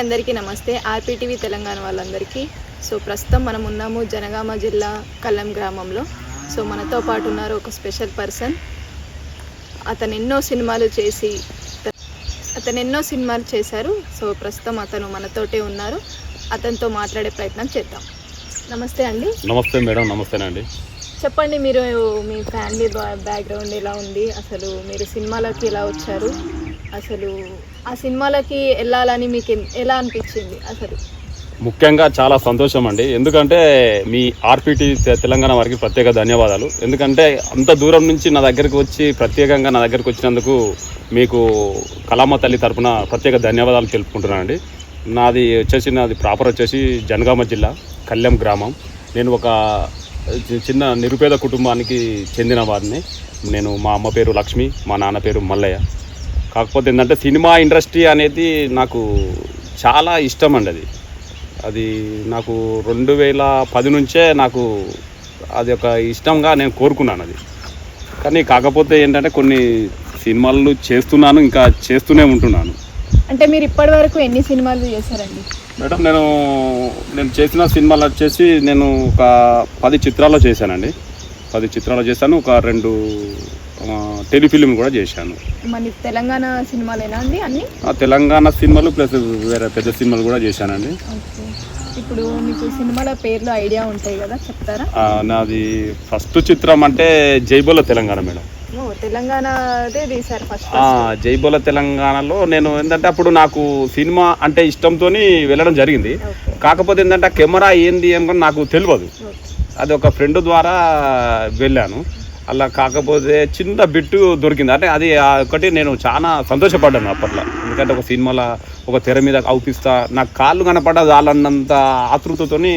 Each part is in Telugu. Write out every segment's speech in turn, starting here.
అందరికీ నమస్తే ఆర్పీటీవీ తెలంగాణ వాళ్ళందరికీ. సో ప్రస్తుతం మనం ఉన్నాము జనగామ జిల్లా కల్లం గ్రామంలో. సో మనతో పాటు ఉన్నారు ఒక స్పెషల్ పర్సన్. అతను ఎన్నో సినిమాలు చేసి అతను ఎన్నో సినిమాలు చేశారు. సో ప్రస్తుతం అతను మనతోటే ఉన్నారు. అతనితో మాట్లాడే ప్రయత్నం చేద్దాం. నమస్తే అండి. నమస్తే మేడం నమస్తేనండి. చెప్పండి మీరు మీ ఫ్యామిలీ బ్యాక్గ్రౌండ్ ఎలా ఉంది? అసలు మీరు సినిమాలకి ఎలా వచ్చారు? అసలు ఆ సినిమాలకి వెళ్ళాలని మీకు ఎలా అనిపించింది అసలు? ముఖ్యంగా చాలా సంతోషం అండి. ఎందుకంటే మీ ఆర్పిటి తెలంగాణ వారికి ప్రత్యేక ధన్యవాదాలు. ఎందుకంటే అంత దూరం నుంచి నా దగ్గరికి వచ్చి ప్రత్యేకంగా నా దగ్గరికి వచ్చినందుకు మీకు కలామ తల్లి తరపున ప్రత్యేక ధన్యవాదాలు తెలుపుకుంటున్నానండి. నాది వచ్చేసి నాది ప్రాపర్ వచ్చేసి జనగామ జిల్లా కళ్యాం గ్రామం. నేను ఒక చిన్న నిరుపేద కుటుంబానికి చెందిన వారిని. నేను మా అమ్మ పేరు లక్ష్మి మా నాన్న పేరు మల్లయ్య. కాకపోతే ఏంటంటే సినిమా ఇండస్ట్రీ అనేది నాకు చాలా ఇష్టం అండి అది. అది నాకు రెండు వేల పది నుంచే నాకు అది ఒక ఇష్టంగా నేను కోరుకున్నాను అది. కానీ కాకపోతే ఏంటంటే కొన్ని సినిమాలు చేస్తున్నాను ఇంకా చేస్తూనే ఉంటున్నాను. అంటే మీరు ఇప్పటి వరకు ఎన్ని సినిమాలు చేశారండి? మేడం నేను నేను చేసిన సినిమాలు వచ్చేసి నేను ఒక పది చిత్రాల్లో చేశానండి. పది చిత్రాలు చేశాను ఒక రెండు టెలిఫిలిం కూడా చేశాను. మన తెలంగాణ సినిమాలేనా అండి అన్ని? ఆ తెలంగాణ సినిమాలు ప్లస్ వేరే పెద్ద సినిమాలు కూడా చేశానండి. ఇప్పుడు మీకు సినిమాల పేర్లు ఐడియా ఉంటాయి కదా చెప్తారా? నాది ఫస్ట్ చిత్రం అంటే జైబోల తెలంగాణ మేడం. జైబోల తెలంగాణలో నేను ఏంటంటే అప్పుడు నాకు సినిమా అంటే ఇష్టంతో వెళ్ళడం జరిగింది. కాకపోతే ఏంటంటే కెమెరా ఏంది ఏమో నాకు తెలియదు. అది ఒక ఫ్రెండ్ ద్వారా వెళ్ళాను. అలా కాకపోతే చిన్న బిట్టు దొరికింది. అంటే అది ఒకటి నేను చాలా సంతోషపడ్డాను అప్పట్లో. ఎందుకంటే ఒక సినిమాలో ఒక తెర మీద అవుపిస్తా నాకు కాళ్ళు కనపడ్డ చాలన్నంత ఆతృతతోని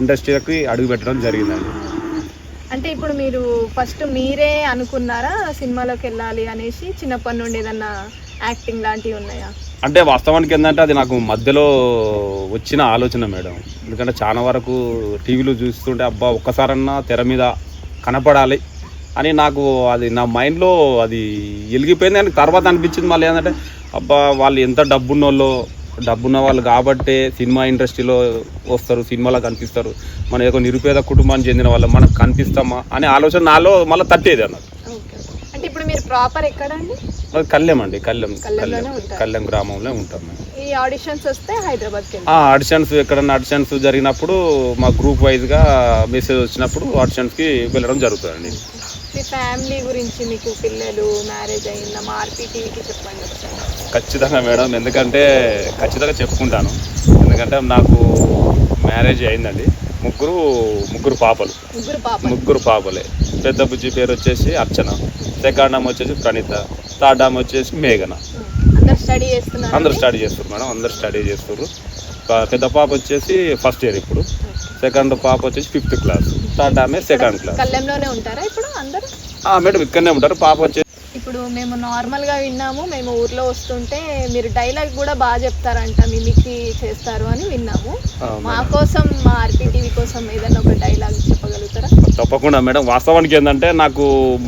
ఇండస్ట్రీకి అడుగు పెట్టడం జరిగిందండి. అంటే ఇప్పుడు మీరు ఫస్ట్ మీరే అనుకున్నారా సినిమాలోకి వెళ్ళాలి అనేసి? చిన్నప్పటి నుండి ఏదన్నా యాక్టింగ్ లాంటివి ఉన్నాయా? అంటే వాస్తవానికి ఏంటంటే అది నాకు మధ్యలో వచ్చిన ఆలోచన మేడం. ఎందుకంటే చాలా వరకు టీవీలో చూస్తుంటే అబ్బా ఒక్కసారన్నా తెర మీద కనపడాలి అని నాకు అది నా మైండ్లో అది వెలిగిపోయింది అని తర్వాత అనిపించింది మళ్ళీ ఏంటంటే అబ్బా వాళ్ళు ఎంత డబ్బున్నోళ్ళో డబ్బున్న వాళ్ళు కాబట్టే సినిమా ఇండస్ట్రీలో వస్తారు సినిమాలో కనిపిస్తారు. మన యొక్క నిరుపేద కుటుంబానికి చెందిన వాళ్ళు మనకు కనిపిస్తామా అనే ఆలోచన నాలో మళ్ళీ తట్టేది అన్నది అంటే ఇప్పుడు మీరు ప్రాపర్ ఎక్కడండి? అది కళ్యాం అండి కళ్యాం ఉంటారు. కళ్యాం గ్రామంలో ఉంటాం మేము. ఈ ఆడిషన్స్ వస్తే హైదరాబాద్కి ఆడిషన్స్ ఎక్కడన్నా ఆడిషన్స్ జరిగినప్పుడు మా గ్రూప్ వైజ్గా మెసేజ్ వచ్చినప్పుడు ఆడిషన్స్కి వెళ్ళడం జరుగుతుందండి. మీ ఫ్యామిలీ గురించి మీకు పిల్లలు మ్యారేజ్ అయిందా? మా ఆర్పీటీవీకి చెప్పండి ఒకసారి. ఖచ్చితంగా మేడం ఎందుకంటే ఖచ్చితంగా చెప్పుకుంటాను. ఎందుకంటే నాకు మ్యారేజ్ అయిందండి. ముగ్గురు ముగ్గురు పాపలు. ముగ్గురు పాప ముగ్గురు పాపలే. పెద్ద బుజ్జి పేరు వచ్చేసి అర్చన. సెకండ్ ఆమె వచ్చేసి ప్రణీత. థర్డ్ ఆమె వచ్చేసి మేఘన. అందరు స్టడీ చేస్తారు మేడం అందరు స్టడీ చేస్తారు పెద్ద పాప వచ్చేసి ఫస్ట్ ఇయర్ ఇప్పుడు. సెకండ్ పాప వచ్చేసి ఫిఫ్త్ క్లాస్. థర్డ్ ఆమె సెకండ్ క్లాస్. మేడం ఇక్కడనే ఉంటారు. పాప వచ్చేసి ఇప్పుడు మేము నార్మల్గా విన్నాము మేము ఊర్లో వస్తుంటే మీరు డైలాగ్ కూడా బాగా చెప్తారంట మిమిక్రీ చేస్తారు అని విన్నాము. మా కోసం మా ఆర్పీటీవీ కోసం ఏదైనా ఒక డైలాగ్ చెప్పగలుగుతారా? తప్పకుండా మేడం. వాస్తవానికి ఏంటంటే నాకు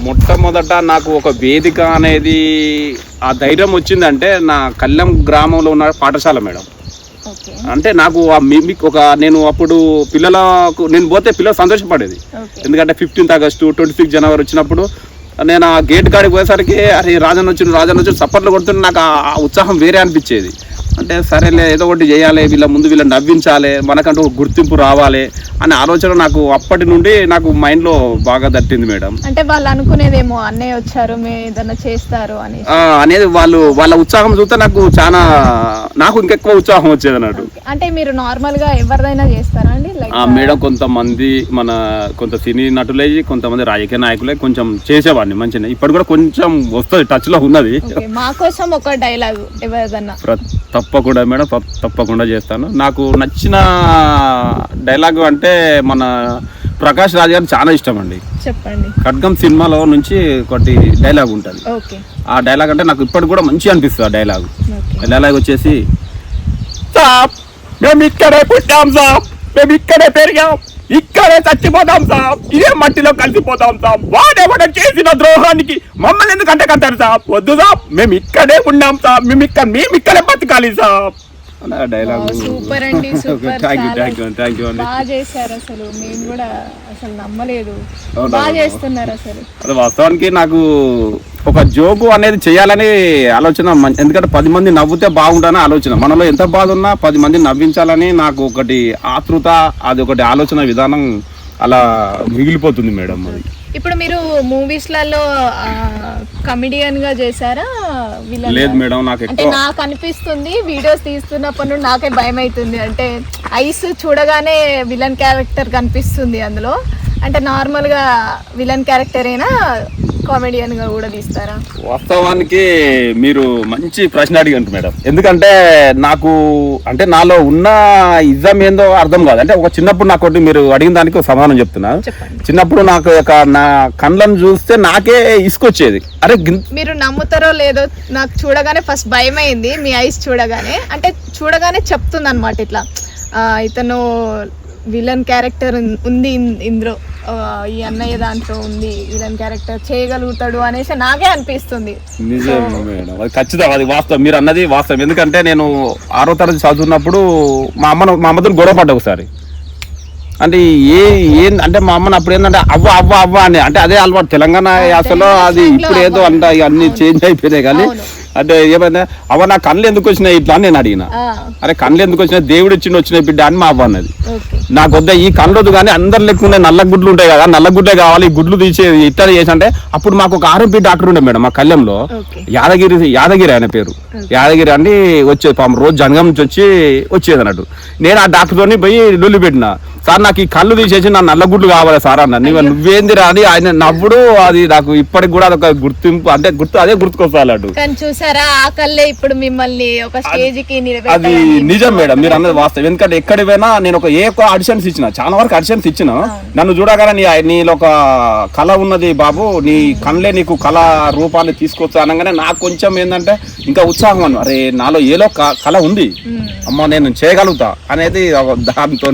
మొట్టమొదట నాకు ఒక వేదిక అనేది ఆ ధైర్యం వచ్చిందంటే నా కళ్యాణ్ గ్రామంలో ఉన్న పాఠశాల మేడం. అంటే నాకు ఆ మిమిక్ ఒక నేను అప్పుడు పిల్లలకు నేను పోతే పిల్లలు సంతోషపడేది. ఎందుకంటే ఫిఫ్టీన్త్ ఆగస్టు ట్వంటీ సిక్స్ జనవరి వచ్చినప్పుడు నేను ఆ గేట్ కాడికి పోయేసరికి అరే రాజన్న వచ్చిన రాజన్న వచ్చి సప్పట్లు కొడుతుంటే నాకు ఆ ఉత్సాహం వేరే అనిపించేది. అంటే సరేలే ఏదో ఒకటి చేయాలి వీళ్ళ ముందు వీళ్ళని నవ్వించాలి మనకంటూ గుర్తింపు రావాలి అనే ఆలోచన నాకు అప్పటి నుండి నాకు మైండ్లో బాగా తట్టింది మేడం. అంటే వాళ్ళు అనుకునేదేమో అన్నయ్య వచ్చారు మేము ఏదైనా చేస్తారు అని. అనేది వాళ్ళు వాళ్ళ ఉత్సాహం చూస్తే నాకు చాలా నాకు ఇంకెక్కువ ఉత్సాహం వచ్చేది అన్నట్టు. అంటే మీరు నార్మల్గా ఎవరిదైనా చేస్తారా అండి? మేడం కొంతమంది మన కొంత సినీ నటులే కొంతమంది రాజకీయ నాయకులే కొంచెం చేసేవాడిని మంచిగా ఇప్పుడు కూడా కొంచెం వస్తుంది టచ్లో ఉన్నది. మా కోసం ఒక డైలాగ్ ఎవరిదన్నా. తప్పకుండా మేడం తప్ప- తప్పకుండా చేస్తాను. నాకు నచ్చిన డైలాగ్ అంటే మన ప్రకాష్ రాజ్ గారు చాలా ఇష్టం అండి చెప్పండి. ఖడ్గం సినిమాలో నుంచి ఒకటి డైలాగ్ ఉంటుంది. ఓకే. ఆ డైలాగ్ అంటే నాకు ఇప్పటికి కూడా మంచిగా అనిపిస్తుంది ఆ డైలాగ్. డైలాగ్ వచ్చేసి సాప్ మేము ఇక్కడే పుట్టాం సాప్ మేము ఇక్కడే పెరిగాం. ఇక్కడే చచ్చిపోతాం సాబ్. ఇదే మట్టిలో కలిసిపోతాం సాబ్. వాడెవడ చేసిన ద్రోహానికి మమ్మల్ని ఎందుకు కట్టారు సార్ వద్దు సాబ్. మేము ఇక్కడే ఉన్నాం సాబ్. మేము ఇక్కడ మేము ఇక్కడే బతకాలి సాబ్. డైలాగ్ సూపర్ అండి super thank you thank you thank you అండి. బాగా చేశారు అసలు. మేము కూడా అసలు నమ్మలేదు? బాగా చేస్తున్నారు అసలు. అది వాస్తవానికి నాకు ఒక జోకు అనేది చేయాలని ఆలోచన ఎందుకంటే పది మంది నవ్వుతే బాగుంటుందని ఆలోచన. మనలో ఎంత బాధ ఉన్నా పది మంది నవ్వించాలని నాకు ఒకటి ఆతృత అది ఒకటి ఆలోచన విధానం అలా మిగిలిపోతుంది మేడం అది. ఇప్పుడు మీరు మూవీస్లలో కమిడియన్గా చేశారా విలన్ లేదు మేడం నాకు అంటే నాకు అనిపిస్తుంది వీడియోస్ తీస్తున్నప్పటి నుండి నాకే భయం అవుతుంది అంటే ఐస్ చూడగానే విలన్ క్యారెక్టర్ కనిపిస్తుంది అందులో. అంటే నార్మల్గా విలన్ క్యారెక్టర్ అయినా కామెడియన్గా కూడా తీస్తారా? వాస్తవానికి మీరు మంచి ప్రశ్న అడిగంటు మేడం. ఎందుకంటే నాకు అంటే నాలో ఉన్న ఇజం ఏందో అర్థం కాదు. అంటే ఒక చిన్నప్పుడు నాకు ఒకటి మీరు అడిగిన దానికి ఒక సమాధానం చెప్తున్నా. చిన్నప్పుడు నాకు ఒక నా కళ్ళను చూస్తే నాకే ఇసుకొచ్చేది. అరే మీరు నమ్ముతారో లేదో నాకు చూడగానే ఫస్ట్ భయం అయింది మీ ఐస్ చూడగానే. అంటే చూడగానే చెప్తుంది అనమాట ఇట్లా ఇతను విలన్ క్యారెక్టర్ ఉంది ఇందులో. ఈ అన్నయ్య దాంట్లో ఉంది విలన్ క్యారెక్టర్. చేయగలుగుతాడు అనేసి నాకే అనిపిస్తుంది. ఖచ్చితంగా అది వాస్తవం. మీరు అన్నది వాస్తవం. ఎందుకంటే నేను ఆరో తరగతి చదువుతున్నప్పుడు మా అమ్మను మా అమ్మతో గొడవ పడ్డా ఒకసారి. అంటే ఏ ఏం అంటే మా అమ్మని అప్పుడు ఏంటంటే అవ్వ అవ్వ అవ్వ అని అంటే అదే అలవాటు. తెలంగాణ యాసలో అది ఇప్పుడు ఏదో అంట అన్ని చేంజ్ అయిపోయినాయి కానీ. అంటే ఏమైందా అవ్వ నా కళ్ళు ఎందుకు వచ్చినాయి ఇట్లా అని నేను అడిగిన. అరే కళ్ళు ఎందుకు వచ్చినాయి? దేవుడు ఇచ్చిండు వచ్చినాయి బిడ్డ అని మా అవ్వ అన్నది. నాకు వద్ద ఈ కళ్ళొద్దు కానీ అందరు లెక్క ఉన్నాయి నల్ల గుడ్లు ఉంటాయి కదా నల్ల గుడ్లే కావాలి ఈ గుడ్లు తీసి ఇట్లా చేసి అంటే అప్పుడు మాకు ఒక ఆర్ఎంపీ డాక్టర్ ఉండే మేడం మా కళ్యాణంలో. యాదగిరి యాదగిరి ఆయన పేరు. యాదగిరి అని వచ్చేది పాపం రోజు జనగం నుంచి వచ్చి వచ్చేది అన్నట్టు. నేను ఆ డాక్టర్తోని పోయి లొల్లి పెట్టిన. సార్ నాకు ఈ కళ్ళు తీసేసి నా నల్ల గుడ్లు కావాలి సార్ అన్న. నువ్వు నువ్వేందిరా అని ఆయన నవ్వుడు అది నాకు ఇప్పటికి కూడా అదొక గుర్తింపు అంటే గుర్తు అదే గుర్తుకొస్తా అన్నట్టు. కానీ చూసారా ఆ కళ్ళే ఇప్పుడు మిమ్మల్ని ఒక స్టేజ్కి అది నిజం మేడం మీరు అన్నది వాస్తవం. ఎందుకంటే ఎక్కడి పోయినా నేను ఒక ఏ ఒక్క ఆడిషన్స్ ఇచ్చిన చాలా వరకు ఆడిషన్స్ ఇచ్చిన నన్ను చూడగానే నీ నీలో ఒక కళ ఉన్నది బాబు నీ కళ్ళే నీకు కళ రూపాన్ని తీసుకొచ్చా అనగానే నాకు కొంచెం ఏంటంటే ఇంకా ఉత్సాహం అన్న. అరే నాలో ఏలో కళ ఉంది. మ్మ్. అమ్మ నేను చేయగలుగుతా అనేది దాంతో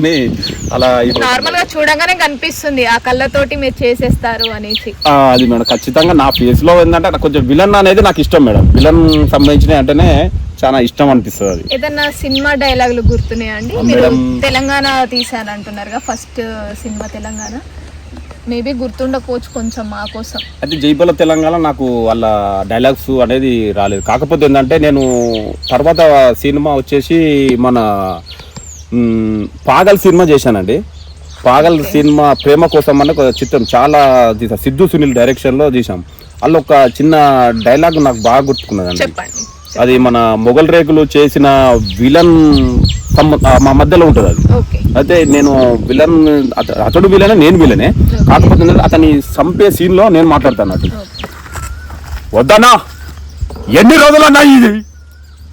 అలా నార్మల్గా చూడగానే కనిపిస్తుంది ఆ కళ్ళతోటి మీరు చేసేస్తారు అనేసి. అది మేడం ఖచ్చితంగా నా ఫేస్లో ఏంటంటే కొంచెం విలన్ అనేది నాకు ఇష్టం మేడం. విలన్ సంబంధించిన అంటేనే చాలా ఇష్టం అనిపిస్తుంది అది. ఏదన్నా సినిమా డైలాగులు గుర్తున్నాయా అండి? ఆ, మీరు. తెలంగాణ తీసాను అంటున్నారుగా ఫస్ట్ సినిమా తెలంగాణ. మేబీ గుర్తుండకపోవచ్చు కొంచెం మా కోసం. అయితే జైపల్ల తెలంగాణ నాకు వాళ్ళ డైలాగ్స్ అనేది రాలేదు. కాకపోతే ఏంటంటే నేను తర్వాత సినిమా వచ్చేసి మన పాగల్ సినిమా చేశానండి. పాగల్ సినిమా ప్రేమ కోసం అనే ఒక చిత్రం చాలా తీసా. సిద్ధు సునీల్ డైరెక్షన్లో తీసాం అందులో ఒక చిన్న డైలాగ్ నాకు బాగా గుర్తుకున్నదండి. అది మన మొగల్ రేకులు చేసిన విలన్ మా మధ్యలో ఉంటుంది అది. అయితే నేను విలన్ అత- అతడు విలనే నేను విలనే కాకపోతే అతని చంపే సీన్లో నేను మాట్లాడతాను అన్నట్టు. వద్దన్నా. ఎన్ని రోజులన్నా ఇది?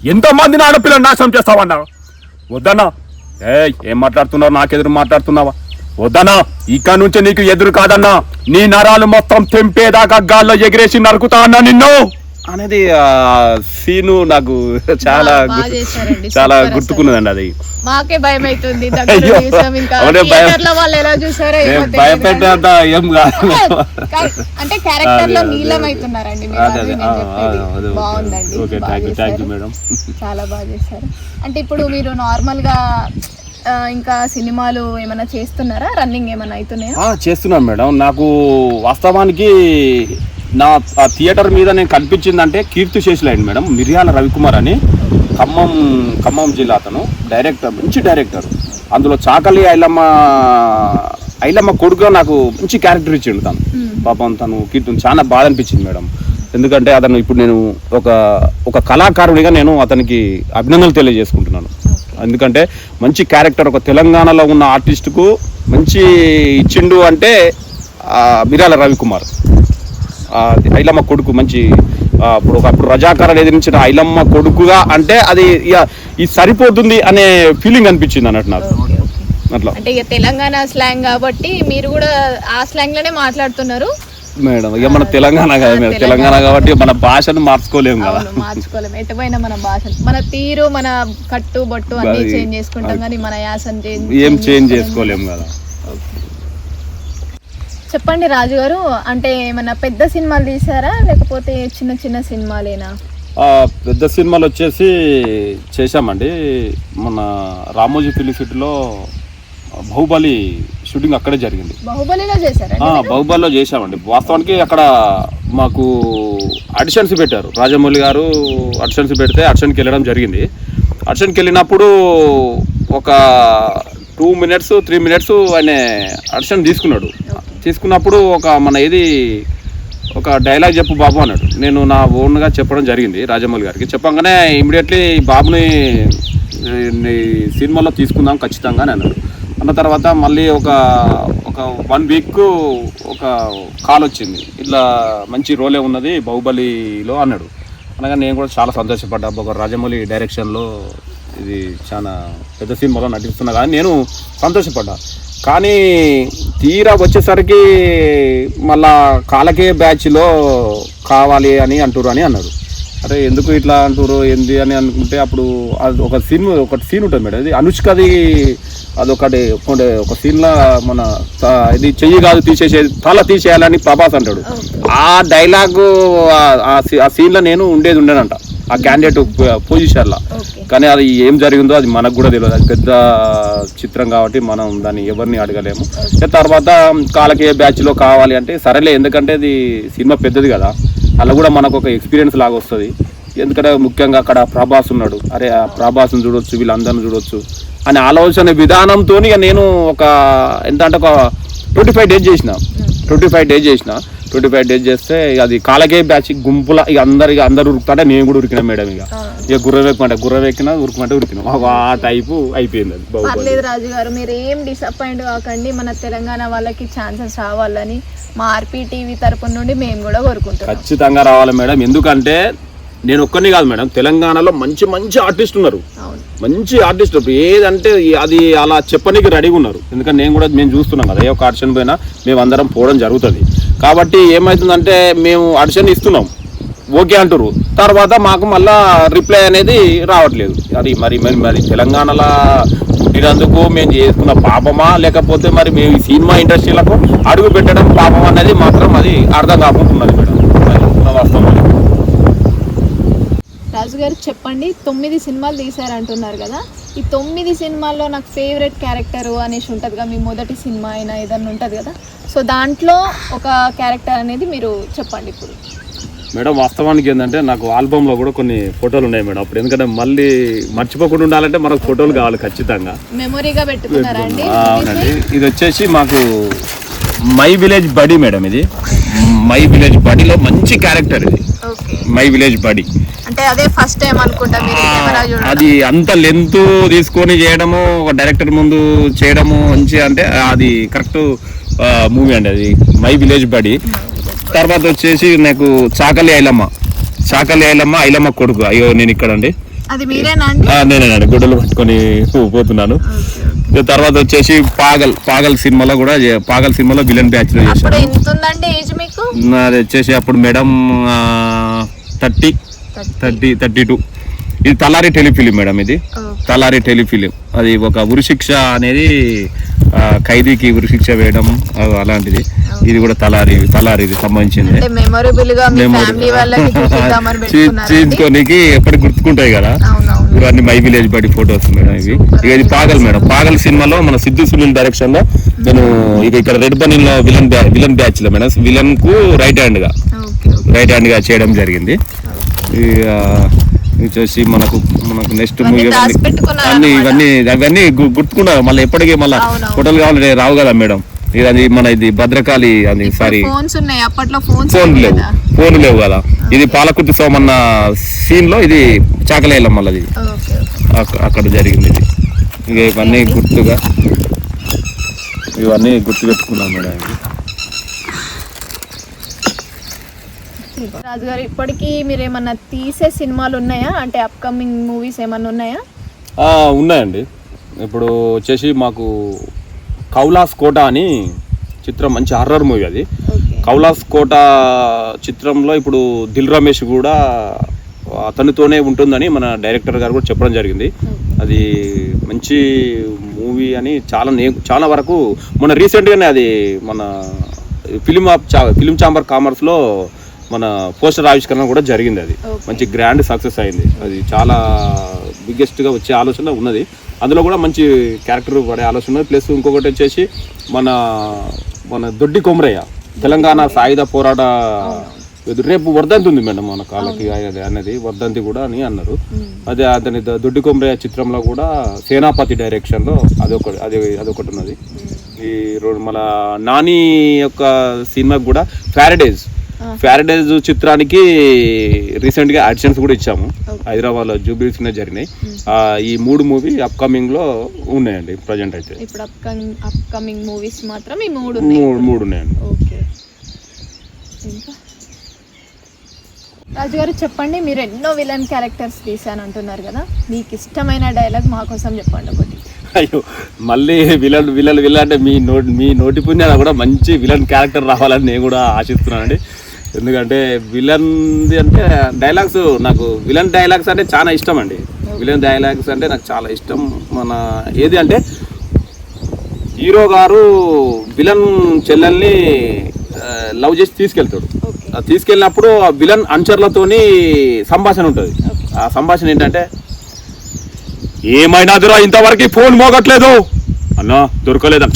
ఎంతో మందిని ఆడపిల్లని నాశనం చేస్తావన్నా? వద్దన్నా. ఏయ్ ఏం మాట్లాడుతున్నావు? నాకెదురు మాట్లాడుతున్నావా? వద్దనా ఇక్కడ నుంచి నీకు ఎదురు కాదన్నా. నీ నరాలు మొత్తం తెంపేదాకా గాల్లో ఎగిరేసి నరుకుతా అన్నా నిన్ను. అనేది ఆ సీను నాకు చాలా చాలా. గుర్తుకున్నదండి అది. మాకే భయం అవుతుంది భయపెట్టేంత ఏం కాదు. అంటే క్యారెక్టర్లో నీలం. అవుతున్నారండి. బాగుందండి. Okay thank you thank you. Madam చాలా బాగా చేశారు. అంటే ఇప్పుడు మీరు నార్మల్గా ఇంకా సినిమాలు ఏమైనా చేస్తున్నారా? రన్నింగ్ ఏమైనా అవుతున్నాయా? చేస్తున్నాను మేడం నాకు వాస్తవానికి నా ఆ థియేటర్ మీద నేను కనిపించిందంటే కీర్తి శేషులైంది మేడం. మిర్యాల రవికుమార్ అని ఖమ్మం ఖమ్మం జిల్లా అతను. డైరెక్టర్ మంచి డైరెక్టర్. అందులో చాకలి ఐలమ్మ ఐలమ్మ కొడుకుగా నాకు మంచి క్యారెక్టర్ ఇచ్చిండు తను. పాపం తను కీర్తి చాలా బాధ అనిపించింది మేడం. ఎందుకంటే అతను ఇప్పుడు నేను ఒక ఒక కళాకారుడిగా నేను అతనికి అభినందనలు తెలియజేసుకుంటున్నాను. ఎందుకంటే మంచి క్యారెక్టర్ ఒక తెలంగాణలో ఉన్న ఆర్టిస్టుకు మంచి ఇచ్చిండు అంటే మిరాల రవికుమార్. ఐలమ్మ కొడుకు మంచి ఇప్పుడు ఒకప్పుడు రజాకారాలు ఎదిరించిన ఐలమ్మ కొడుకుగా అంటే అది ఇక ఇది సరిపోతుంది అనే ఫీలింగ్ అనిపించింది అన్నట్టు నాకు. అట్లా. అంటే ఇక తెలంగాణ స్లాంగ్ కాబట్టి మీరు కూడా ఆ స్లాంగ్లోనే మాట్లాడుతున్నారు? మేడం ఇక మన తెలంగాణ కదా మేడం తెలంగాణ కాబట్టి మన భాషను మార్చుకోలేము కదా. మార్చుకోలేము ఎటుపోయినా మన భాష మన తీరు మన కట్టు బొట్టు అన్ని చేంజ్ చేసుకుంటాం కానీ మన యాసను చేంజ్ ఏం చేంజ్ చేసుకోలేము కదా. చెప్పండి రాజు గారు అంటే ఏమన్నా పెద్ద సినిమాలు తీసారా లేకపోతే చిన్న చిన్న సినిమాలేనా? పెద్ద సినిమాలు వచ్చేసి చేశామండి. మన రామోజీ ఫిలిం సిటీలో బాహుబలి షూటింగ్ అక్కడే జరిగింది. బాహుబలిలో చేశారా? బాహుబలిలో చేశామండి. వాస్తవానికి అక్కడ మాకు ఆడిషన్స్ పెట్టారు. రాజమౌళి గారు ఆడిషన్స్ పెడితే ఆడిషన్కి వెళ్ళడం జరిగింది. ఆడిషన్కి వెళ్ళినప్పుడు ఒక టూ మినిట్స్ త్రీ మినిట్స్ ఆయన ఆడిషన్ తీసుకున్నాడు. తీసుకున్నప్పుడు ఒక మన ఇది ఒక డైలాగ్ చెప్పు బాబు అన్నాడు. నేను నా ఓన్గా చెప్పడం జరిగింది రాజమౌళి గారికి. చెప్పంగానే ఇమీడియట్లీ బాబుని సినిమాలో తీసుకుందాం ఖచ్చితంగా అని అన్నాడు. అన్న తర్వాత మళ్ళీ ఒక ఒక వన్ వీక్ ఒక కాల్ వచ్చింది. ఇట్లా మంచి రోలే ఉన్నది బాహుబలిలో అన్నాడు. అనగా నేను కూడా చాలా సంతోషపడ్డా. ఒక రాజమౌళి డైరెక్షన్లో ఇది చాలా పెద్ద సినిమాలో నటిస్తున్నా. కానీ నేను సంతోషపడ్డా. కానీ తీరా వచ్చేసరికి మళ్ళా కాలకే బ్యాచ్లో కావాలి అని అంటారు అని అన్నాడు అరే ఎందుకు ఇట్లా అంటారు ఏంది అని అనుకుంటే అప్పుడు అది ఒక సీన్ ఒక సీన్ ఉంటుంది మేడం. ఇది అనుష్కది అదొకటి ఒకటి ఒక సీన్లో మన ఇది చెయ్యి కాదు తీసేసేది తల తీసేయాలని ప్రభాస్ అంటాడు. ఆ డైలాగు ఆ సీన్లో నేను ఉండేది ఉండేనంట. ఆ క్యాండిడేట్ పొజిషన్లో కానీ అది ఏం జరిగిందో అది మనకు కూడా తెలియదు. అది పెద్ద చిత్రం కాబట్టి మనం దాన్ని ఎవరిని అడగలేము. తర్వాత కాలకే బ్యాచ్లో కావాలి అంటే సరేలే ఎందుకంటే అది సినిమా పెద్దది కదా. అలా కూడా మనకు ఒక ఎక్స్పీరియన్స్ లాగా వస్తుంది. ఎందుకంటే ముఖ్యంగా అక్కడ ప్రభాస్ ఉన్నాడు. అరే ఆ ప్రభాస్ని చూడొచ్చు వీళ్ళందరిని చూడొచ్చు అనే ఆలోచన విధానంతో నేను ఒక ఎంత అంటే ఒక ట్వంటీ ఫైవ్ డేస్ చేసిన. ట్వంటీ ఫైవ్ డేస్ చేసిన. ట్వంటీ ఫైవ్ డేస్ చేస్తే అది కాలకే బ్యాచ్ గుంపుల ఇక అందరు ఇక అందరు ఉరుకుతాంటే నేను కూడా ఉరికినా మేడం ఇక. ఇక గుర్రం ఎక్కమంటే గుర్రం ఎక్కినా ఉరుకుమంటే ఉరికినా. మాకు ఆ టైపు అయిపోయింది అది పర్లేదు రాజు గారు మీరు ఏం డిసప్పాయింట్ కాకండి మన తెలంగాణ వాళ్ళకి ఛాన్సెస్ రావాలని మా ఆర్పీ టీవీ తరపున నుండి మేము కూడా కోరుకుంటున్నాం. ఖచ్చితంగా రావాలి మేడం. ఎందుకంటే నేను ఒక్కరిని కాదు మేడం తెలంగాణలో మంచి మంచి ఆర్టిస్ట్ ఉన్నారు. మంచి ఆర్టిస్ట్ ఇప్పుడు ఏదంటే అది అలా చెప్పనీకి రెడీగా ఉన్నారు. ఎందుకంటే నేను కూడా మేము చూస్తున్నాం కదా ఏ ఒక్క ఆడిషన్ పోయినా మేము అందరం పోవడం జరుగుతుంది. కాబట్టి ఏమవుతుందంటే మేము ఆడిషన్ ఇస్తున్నాం. ఓకే అంటారు తర్వాత మాకు మళ్ళా రిప్లై అనేది రావట్లేదు. అది మరి మరి మరి తెలంగాణలో పుట్టినందుకు మేము చేసుకున్న పాపమా లేకపోతే మరి మేము ఈ సినిమా ఇండస్ట్రీలకు అడుగు పెట్టడం పాపం అనేది మాత్రం అది అర్థం కాకుంటున్నది మేడం. అది ఉన్న వాస్తవం. రాజు గారు చెప్పండి తొమ్మిది సినిమాలు తీశారంటున్నారు కదా. ఈ తొమ్మిది సినిమాల్లో నాకు ఫేవరెట్ క్యారెక్టర్ అనేసి ఉంటుంది కదా మీ మొదటి సినిమా అయినా ఏదన్నా ఉంటుంది కదా. సో దాంట్లో ఒక క్యారెక్టర్ అనేది మీరు చెప్పండి ఇప్పుడు. మేడం వాస్తవానికి ఏంటంటే నాకు ఆల్బమ్లో కూడా కొన్ని ఫోటోలు ఉన్నాయి మేడం. అప్పుడు ఎందుకంటే మళ్ళీ మర్చిపోకుండా ఉండాలంటే మనకు ఫోటోలు కావాలి ఖచ్చితంగా. మెమొరీగా అవునండి. ఇది వచ్చేసి మాకు మై విలేజ్ బడి మేడం ఇది. మై విలేజ్ బడిలో మంచి క్యారెక్టర్ ఇది. మై విలేజ్ బడి. అంటే అదే ఫస్ట్ టైం అనుకుంటా మీరు ఈ కెమెరా చూడడం. అది అంత లెంత్ తీసుకొని చేయడము ఒక డైరెక్టర్ ముందు చేయడము మంచి అంటే అది కరెక్ట్ మూవీ అండి అది. మై విలేజ్ బడి తర్వాత వచ్చేసి నాకు చాకలి ఐలమ్మ. చాకలి ఐలమ్మ ఐలమ్మ కొడుకు. అయ్యో నేను ఇక్కడ అండి. అది మీరేనా నేనేనండి. గుడ్డలు పట్టుకొని పోతున్నాను. తర్వాత వచ్చేసి పాగల్ పాగల్ సినిమాలో కూడా పాగల్ సినిమాలో విలన్ బ్యాచ్లో చేశాను. నాది వచ్చేసి అప్పుడు madam thirty thirty thirty two ఇది తలారి టెలిఫిలిం మేడం ఇది. తలారి టెలిఫిలిం. అది ఒక ఉరిశిక్ష అనేది ఖైదీకి ఉరిశిక్ష వేయడం అలాంటిది. ఇది కూడా తలారి తలారికి సంబంధించింది. చీచుకోనికి ఎప్పటికి గుర్తుకుంటాయి కదా. ఇవన్నీ మై విలేజ్ బడి ఫొటోస్ మేడం ఇవి. ఇక ఇది పాగల్ మేడం. పాగల్ సినిమాలో మన సిద్ధు సునీల్ డైరెక్షన్లో నేను ఇక ఇక్కడ రెడ్ బనీలో విలన్ బ్యా- విలన్ బ్యాచ్లో మేడం విలన్కు రైట్ హ్యాండ్గా రైట్ హ్యాండ్గా చేయడం జరిగింది. వచ్చేసి మనకు మనకు నెక్స్ట్ అన్ని ఇవన్నీ అవన్నీ గుర్తుకున్నారు. మళ్ళీ ఎప్పటికీ మళ్ళీ అవునవును. ఫోటోలు కావాలి రావు కదా మేడం. ఇది అది మన ఇది భద్రకాళి అది సారీ. ఫోన్స్ ఉన్నాయి. అప్పట్లో ఫోన్స్ ఫోన్ లేవు ఫోన్ లేవు కదా. ఇది పాలకుర్తి సోమన్న సీన్లో ఇది చాకలేలం మళ్ళీ అక్క- అక్కడ జరిగింది ఇది. ఇక ఇవన్నీ గుర్తుగా ఇవన్నీ గుర్తు పెట్టుకున్నాం మేడం. రాజు గారు ఇప్పటికీ మీరు ఏమన్నా తీసే సినిమాలు ఉన్నాయా? అంటే అప్కమింగ్ మూవీస్ ఏమన్నా ఉన్నాయా? ఆ, ఉన్నాయండి. ఇప్పుడు వచ్చేసి మాకు కౌలాస్ కోట అని చిత్రం మంచి హర్రర్ మూవీ అది. ఓకే. కౌలాస్ కోట చిత్రంలో ఇప్పుడు దిల్ రమేష్ కూడా అతనితోనే ఉంటుందని మన డైరెక్టర్ గారు కూడా చెప్పడం జరిగింది. అది మంచి మూవీ అని చాలా నే చాలా వరకు మొన్న రీసెంట్గానే అది మన ఫిలిం ఆఫ్ చా ఫిలిం ఛాంబర్ కామర్స్లో మన పోస్టర్ ఆవిష్కరణ కూడా జరిగింది అది. మంచి గ్రాండ్ సక్సెస్ అయింది. అది చాలా బిగ్గెస్ట్గా వచ్చే ఆలోచన ఉన్నది. అందులో కూడా మంచి క్యారెక్టర్ పడే ఆలోచన ఉన్నది. ప్లస్ ఇంకొకటి వచ్చేసి మన మన దొడ్డి కొమరయ్య తెలంగాణ సాయుధ పోరాట రేపు వర్ధంతి ఉంది మేడం మన కాళ్ళకి అనేది వర్ధంతి కూడా అని అన్నారు. అదే అతని దొడ్డి కొమరయ్య చిత్రంలో కూడా సేనాపతి డైరెక్షన్లో అదొకటి అది అదొకటి ఉన్నది. ఈ మన నాని యొక్క సినిమాకి కూడా ఫ్యారడేజ్ ఫ్యారడేజ్ చిత్రానికి రీసెంట్గా యాడ్షన్స్ కూడా ఇచ్చాము. హైదరాబాద్లో జూబిలీస్నే జరిగినాయి. ఆ, ఈ మూడు మూవీ అప్కమింగ్లో ఉన్నాయండి ప్రజెంట్ అయితే. ఇప్పుడు అప్కమింగ్ అప్కమింగ్ మూవీస్ మాత్రం ఈ మూడు మూడు మూడు ఉన్నాయండి. ఓకే ఇంకా? రాజు గారు చెప్పండి మీరు ఎన్నో విలన్ క్యారెక్టర్స్ తీసాను అంటున్నారు కదా. మీకు ఇష్టమైన డైలాగ్ మా కోసం చెప్పండి ఒకటి. అయ్యో మళ్ళీ విలన్ విలన్ విలన్ అంటే మీ నోటి మీ నోటి పుణ్యాన కూడా మంచి విలన్ క్యారెక్టర్ రావాలని నేను కూడా ఆశిస్తున్నానండి. ఎందుకంటే విలన్ అంటే డైలాగ్స్ నాకు విలన్ డైలాగ్స్ అంటే చాలా ఇష్టం అండి. విలన్ డైలాగ్స్ అంటే నాకు చాలా ఇష్టం. మన ఏది అంటే హీరో గారు విలన్ చెల్లెల్ని లవ్ చేసి తీసుకెళ్తాడు. తీసుకెళ్ళినప్పుడు ఆ విలన్ అంచర్లతోని సంభాషణ ఉంటుంది. ఆ సంభాషణ ఏంటంటే ఏమైనాదిరా ఇంతవరకు ఫోన్ మోగట్లేదు. అన్నా దొరకలేదా!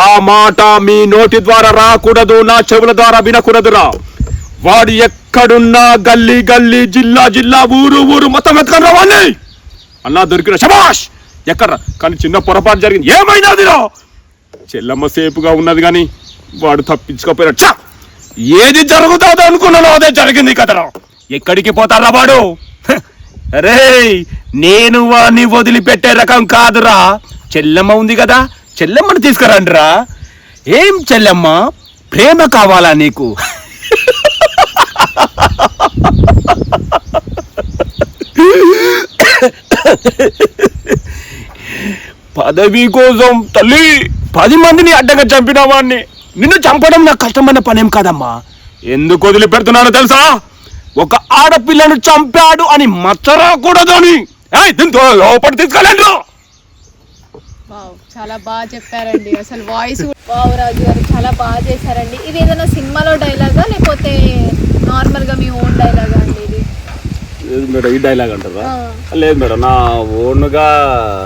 ఆ మాట మీ నోటి ద్వారా రాకూడదు నా చెవుల ద్వారా వినకూడదురా వాడు ఎక్కడున్నా గల్లీ గల్లీ జిల్లా జిల్లా ఊరు ఊరు మొత్తం ఎత్తుకొని రావాలి అన్నా దొరికిన శబాష్ ఎక్కడ? కానీ చిన్న పొరపాటు జరిగింది. ఏమైనాదిరా చెల్లమ్మ సేపుగా ఉన్నది కానీ వాడు తప్పించుకోపోయినా. చా ఏది జరుగుతుందో అనుకున్నానో అదే జరిగింది కదరా ఎక్కడికి పోతారా వాడు? రే నేను వాడిని వదిలిపెట్టే రకం కాదురా. చెల్లెమ్మ ఉంది కదా చెల్లెమ్మని తీసుకురండిరా. ఏం చెల్లెమ్మ? ప్రేమ కావాలా నీకు? పదవి కోసం తల్లి పది మందిని అడ్డంగా చంపిన వాడిని నిన్ను చంపడం నాకు కష్టమైన పనేం కాదమ్మా. ఎందుకు వదిలిపెడుతున్నానో తెలుసా? ఒక ఆడపిల్లను చంపాడు అని మచ్చరాకూడదు అని. దీంతో లోపల తీసుకెళ్ళండి చాలా బాగా చెప్పారండి. అసలు వాయిస్ వావ్ రాజు గారు చాలా బాగా చేశారండి. ఇది ఏదైనా సినిమాలో డైలాగా లేకపోతే నార్మల్గా మీ ఓన్ డైలాగా అండి ఇది? మేడం ఈ డైలాగ్ అంటారా? లేదు మేడం నా ఓన్గా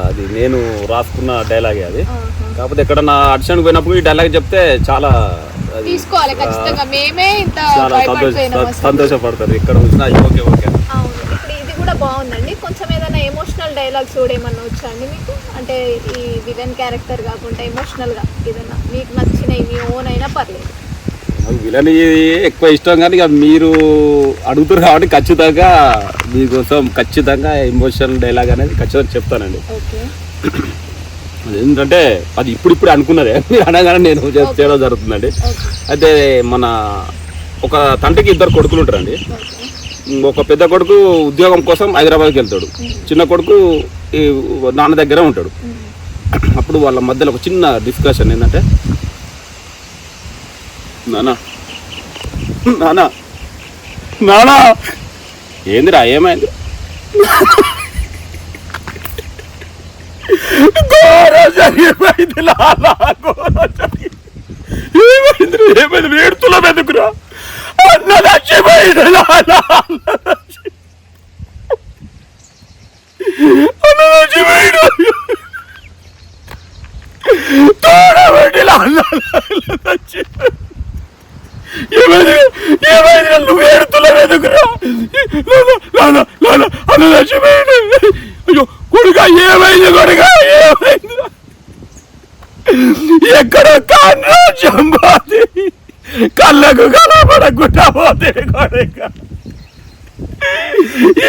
అది నేను రాసుకున్న డైలాగే అది. కాకపోతే ఎక్కడ నా అడిషన్ పోయినప్పుడు ఈ డైలాగ్ చెప్తే చాలా తీసుకోవాలి ఖచ్చితంగా. మేమే ఇంత. సంతోషపడతారు. ఇక్కడ వచ్చినా ఓకే ఓకే. కూడా బాగుందండి. కొంచెం ఏదైనా ఎమోషనల్ డైలాగ్స్ కూడా ఏమన్నా వచ్చా అండి మీకు? అంటే ఈ విలన్ క్యారెక్టర్ కాకుండా ఎమోషనల్గా ఏదైనా మీకు నచ్చినవి మీ ఓన్ అయినా పర్లేదు. నాకు విలన్ ఎక్కువ ఇష్టం కానీ మీరు అడుగుతారు కాబట్టి ఖచ్చితంగా మీకోసం ఖచ్చితంగా ఎమోషనల్ డైలాగ్ అనేది ఖచ్చితంగా చెప్తానండి. ఓకే అది ఏంటంటే అది ఇప్పుడిప్పుడు అనుకున్నదే. మీరు అనగానే నేను చేయడం జరుగుతుందండి. అయితే మన ఒక తండ్రికి ఇద్దరు కొడుకులు ఉంటారండి. ఒక పెద్ద కొడుకు ఉద్యోగం కోసం హైదరాబాద్కి వెళ్తాడు. చిన్న కొడుకు ఈ నాన్న దగ్గర ఉంటాడు. అప్పుడు వాళ్ళ మధ్యలో ఒక చిన్న డిస్కషన్ ఏంటంటే నానా నానా నానా ఏందిరా ఏమైంది? ఏమైంది ఏమైంది వేడుతుల ఘోరం జరిగి ఏమైంది ఏమైంది వేడుతుల వెతుకురా అన్న నచ్చిపోయింది నానా అన్న నచ్చి- అన్న నచ్చిపోయింది తోడబెట్టి నాన్న నచ్చిపోయింది ఏమైంది ఏమైంది నువ్వు ఏడుతుల వెతుకురా నాన్న నాన్న అన్న నచ్చిపోయింది అయ్యో కొడుక ఏమైంది కొడుక ఏమైంది ఎక్కడ కన్నా చంపాది కళ్ళకు కనపడకుండా పోతే కొడుక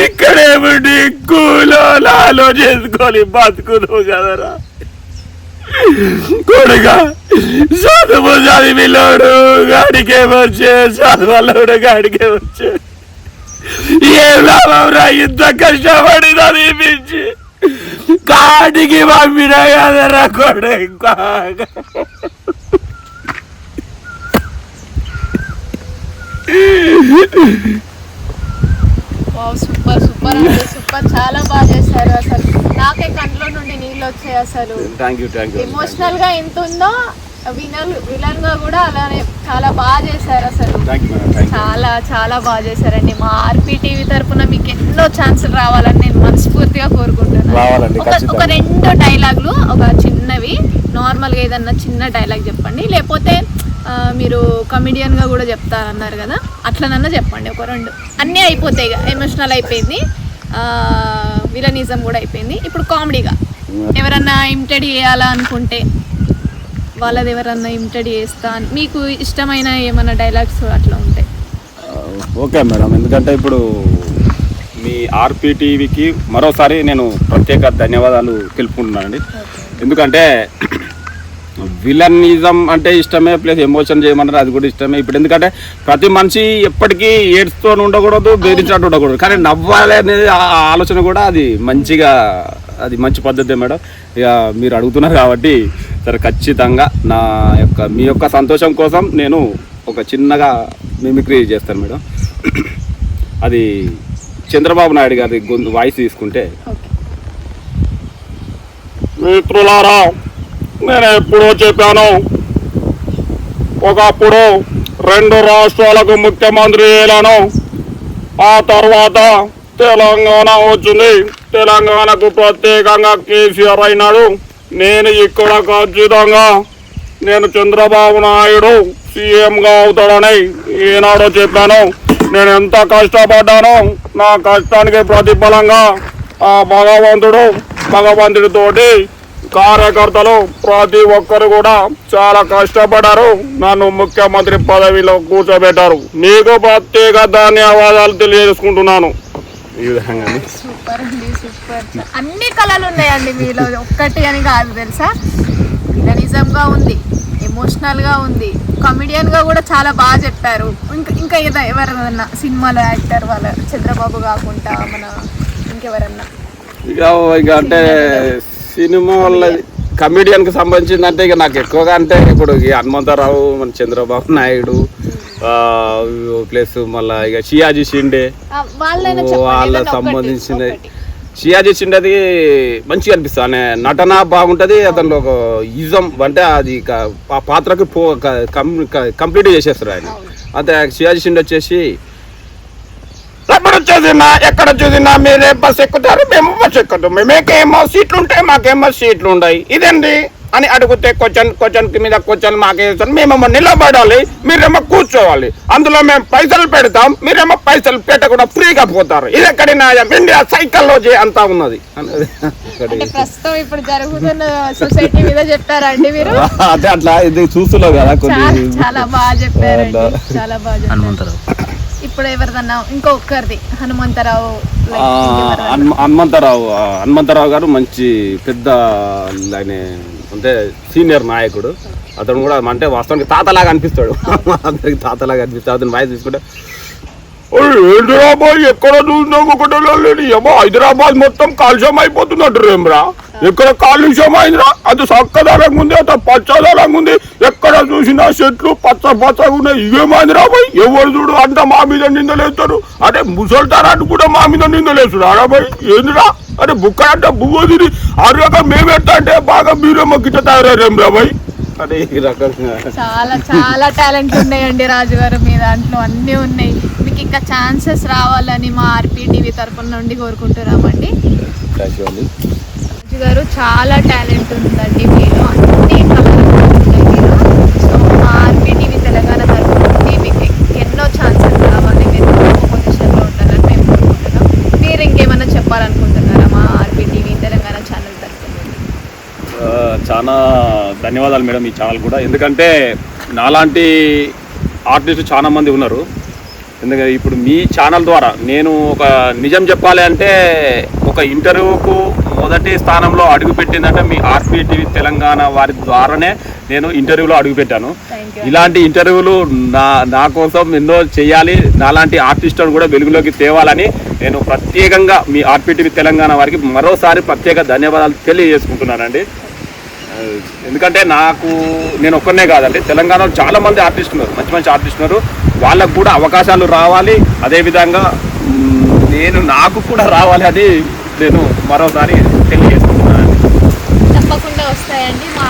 ఇక్కడేమిటి కూలో లాలో చేసుకొని బతుకుదు కదరా కొడుగా చదువు చదివిలోడు గాడికే వచ్చే చదవలోడు గాడికే వచ్చే ఏం లాభం రా ఇంత కష్టపడి చదివించి కాటికి పంపిన కదరా కొడుక. సూపర్ సూపర్ అండి సూపర్. చాలా బాగా చేశారు అసలు. నాకే కంట్లో నుండి నీళ్ళు వచ్చాయి అసలు. థ్యాంక్ యూ థ్యాంక్ యూ ఎమోషనల్గా ఎంత ఉందో వినల్ విలన్గా కూడా అలానే చాలా బాగా చేశారు అసలు. చాలా చాలా బాగా చేశారండి. మా ఆర్పీ టీవీ తరపున మీకు ఎన్నో ఛాన్సులు రావాలని నేను మనస్ఫూర్తిగా కోరుకుంటున్నాను. ఒక- రెండు డైలాగులు ఒక చిన్నవి నార్మల్గా ఏదన్నా చిన్న డైలాగ్ చెప్పండి. లేకపోతే మీరు comedian గా కూడా చెప్తారన్నారు కదా? అట్లనన్నా చెప్పండి ఒక రెండు. అన్నీ అయిపోతాయి ఎమోషనల్ అయిపోయింది. విలనిజం కూడా అయిపోయింది. ఇప్పుడు కామెడీగా ఎవరన్నా ఇమిటెడ్ చేయాలా అనుకుంటే వాళ్ళది ఎవరన్నా ఇమిటెడ్ చేస్తా మీకు ఇష్టమైన ఏమైనా డైలాగ్స్ అట్లా ఉంటాయి ఓకే మేడం. ఎందుకంటే ఇప్పుడు మీ ఆర్పీ టీవీకి మరోసారి నేను ప్రత్యేక ధన్యవాదాలు తెలుపుకుంటున్నానండి. ఎందుకంటే విలనిజం అంటే ఇష్టమే ప్లస్ ఎమోషన్ చేయమన్నారు అది కూడా ఇష్టమే. ఇప్పుడు ఎందుకంటే ప్రతి మనిషి ఎప్పటికీ ఏడ్స్తో ఉండకూడదు బెదిరించినట్టు ఉండకూడదు. కానీ నవ్వాలి అనేది ఆలోచన కూడా అది మంచిగా అది మంచి పద్ధతే మేడం. ఇక మీరు అడుగుతున్నారు కాబట్టి సరే ఖచ్చితంగా నా యొక్క మీ యొక్క సంతోషం కోసం నేను ఒక చిన్నగా మిమిక్రీ చేస్తాను మేడం. అది చంద్రబాబు నాయుడు గారి గొంతు వాయిస్ తీసుకుంటే. ఓకే. మిత్రులారా నేను ఎప్పుడో చెప్పాను. ఒకప్పుడు రెండు రాష్ట్రాలకు ముఖ్యమంత్రి అయ్యాను. ఆ తర్వాత తెలంగాణ వచ్చింది. తెలంగాణకు ప్రత్యేకంగా కేసీఆర్ అయినాడు. నేను ఇక్కడ ఖచ్చితంగా నేను చంద్రబాబు నాయుడు సీఎంగా అవుతాడని ఈనాడు చెప్పాను. నేను ఎంత కష్టపడ్డానో నా కష్టానికి ప్రతిఫలంగా ఆ భగవంతుడు భగవంతుడితోటి కార్యకర్తలు ప్రతి ఒక్కరు కూడా చాలా కష్టపడ్డారు నన్ను ముఖ్యమంత్రి పదవిలో కూర్చోబెట్టారు. మీకు ప్రత్యేక ధన్యవాదాలు తెలియజేసుకుంటున్నాను. ఈ విధంగా సూపర్ అండి సూపర్. అన్ని కళలు ఉన్నాయండి మీలో. ఒక్కటి అని కాదు తెలుసా? విలనిజంగా ఉంది ఎమోషనల్గా ఉంది. కమెడియన్గా కూడా చాలా బాగా చెప్పారు. ఇంకా ఇంకా ఏదో ఎవరైనా సినిమాలో యాక్టర్ వాళ్ళ చంద్రబాబు కాకుండా మన ఇంకెవరన్నా? ఇక ఇక అంటే సినిమా వాళ్ళ కమెడియన్కి సంబంధించిందంటే ఇక నాకు ఎక్కువగా అంటే ఇప్పుడు ఈ హనుమంతరావు మన చంద్రబాబు నాయుడు ప్లస్ మళ్ళా ఇక షియాజీ షిండే. వాళ్ళ సంబంధించిన. షియాజీ షిండేది మంచిగా అనిపిస్తుంది. అనే నటన బాగుంటది అతనిలో ఒక ఇజం అంటే అది ఆ పాత్రకి పో కంప్లీట్ చేసేస్తారు ఆయన. అంతే షియాజీ షిండే వచ్చేసి ఎప్పుడు చూసినా ఎక్కడ చూసినా మీరే బస్ ఎక్కుతారు మేము బస్ ఎక్కుతాం. మేమేకేమో సీట్లు ఉంటాయి మాకేమో సీట్లు ఉన్నాయి ఇదండి అని అడిగితే క్వశ్చన్ క్వశ్చన్ మీద క్వశ్చన్ మాకేస్తారు మేమేమో నిలబడాలి మీరేమో కూర్చోవాలి. అందులో మేము పైసలు పెడతాం మీరేమో పైసలు పెట్టకుండా ఫ్రీగా పోతారు. ఇది ఎక్కడి న్యాయం? ఇండియా సైకాలజీ అంతా ఉన్నది. అనేది అంటే ప్రస్తుతం ఇప్పుడు జరుగుతున్న సొసైటీ మీద చెప్పారండి మీరు? అదే అట్లా ఇది చూస్తున్నావు కదా చాలా చాలా బాగా చెప్పారండి. చాలా బాగా చెప్పారు. ఇప్పుడు ఎవరిదన్నా ఇంకొకరిది హనుమంతరావు హనుమంతరావు హనుమంతరావు గారు మంచి పెద్ద ఆయన అంటే సీనియర్ నాయకుడు. అతను కూడా అంటే వాస్తవానికి తాతలాగా అనిపిస్తాడు. అందరికి తాతలాగా అనిపిస్తాడు. అతను వాయిస్ తీసుకుంటే హైదరాబాద్ ఎక్కడ చూసినా ఒకటే లేదు ఏమో హైదరాబాద్ మొత్తం కాలుష్యం అయిపోతున్నట్టు రేమ్రా ఎక్కడ కాలుష్యం అయిందిరా? అది చక్కదనంగా ఉంది అత పచ్చదనంగా ఉంది. ఎక్కడ చూసినా చెట్లు పచ్చ పచ్చగా ఉన్నాయి. ఇవేమైందిరా పోయి ఎవరు చూడు అంతా మా మీద నిందలేస్తారు. అదే ముసల్తారాన్ని కూడా మా మీద నిందలేస్తారు అరా పోయి ఏందిరా? అరే బుక్క అంటే బువ్వ తిని మేము ఎట్లా అంటే బాగా మీరేమో గిట్ట ఈ రకంగా. చాలా చాలా టాలెంట్ ఉన్నాయండి రాజు గారు మీ దాంట్లో అన్నీ ఉన్నాయి. మీకు ఇంకా ఛాన్సెస్ రావాలని మా ఆర్పీ టీవీ తరపున నుండి కోరుకుంటున్నామండి గారు చాలా టాలెంట్ ఉందండి మీలో. అన్ని సో మా ఆర్పీ టీవీ తెలంగాణ తరపు నుండి మీకు ఎన్నో ఛాన్సెస్ రావాలి. మీరు పొజిషన్లో ఉండాలని మేము కోరుకుంటున్నాం. మీరు ఇంకేమైనా చెప్పాలనుకుంటున్నారా మా ఆర్పీ టీవీ తెలంగాణ ఛానల్ తరపు చాలా ధన్యవాదాలు మేడం ఈ ఛానల్ కూడా. ఎందుకంటే నాలాంటి ఆర్టిస్ట్ చాలా మంది ఉన్నారు. ఎందుకంటే ఇప్పుడు మీ ఛానల్ ద్వారా నేను ఒక నిజం చెప్పాలి అంటే ఒక ఇంటర్వ్యూకు మొదటి స్థానంలో అడుగు పెట్టిందంటే మీ ఆర్పీ టీవీ తెలంగాణ వారి ద్వారానే నేను ఇంటర్వ్యూలో అడుగు పెట్టాను. థ్యాంక్ యూ ఇలాంటి ఇంటర్వ్యూలు నా నా కోసం ఎన్నో చేయాలి. నాలాంటి ఆర్టిస్టులను కూడా వెలుగులోకి తేవాలని నేను ప్రత్యేకంగా మీ ఆర్పీటీవీ తెలంగాణ వారికి మరోసారి ప్రత్యేక ధన్యవాదాలు తెలియజేసుకుంటున్నానండి. ఎందుకంటే నాకు నేను ఒక్కనే కాదండి తెలంగాణలో చాలా మంది ఆర్టిస్టులు ఉన్నారు మంచి మంచి ఆర్టిస్టులు ఉన్నారు. వాళ్ళకు కూడా అవకాశాలు రావాలి అదేవిధంగా నేను నాకు కూడా రావాలి అని నేను మరోసారి తెలియజేసుకుంటున్నాను తప్పకుండా వస్తాయండి మా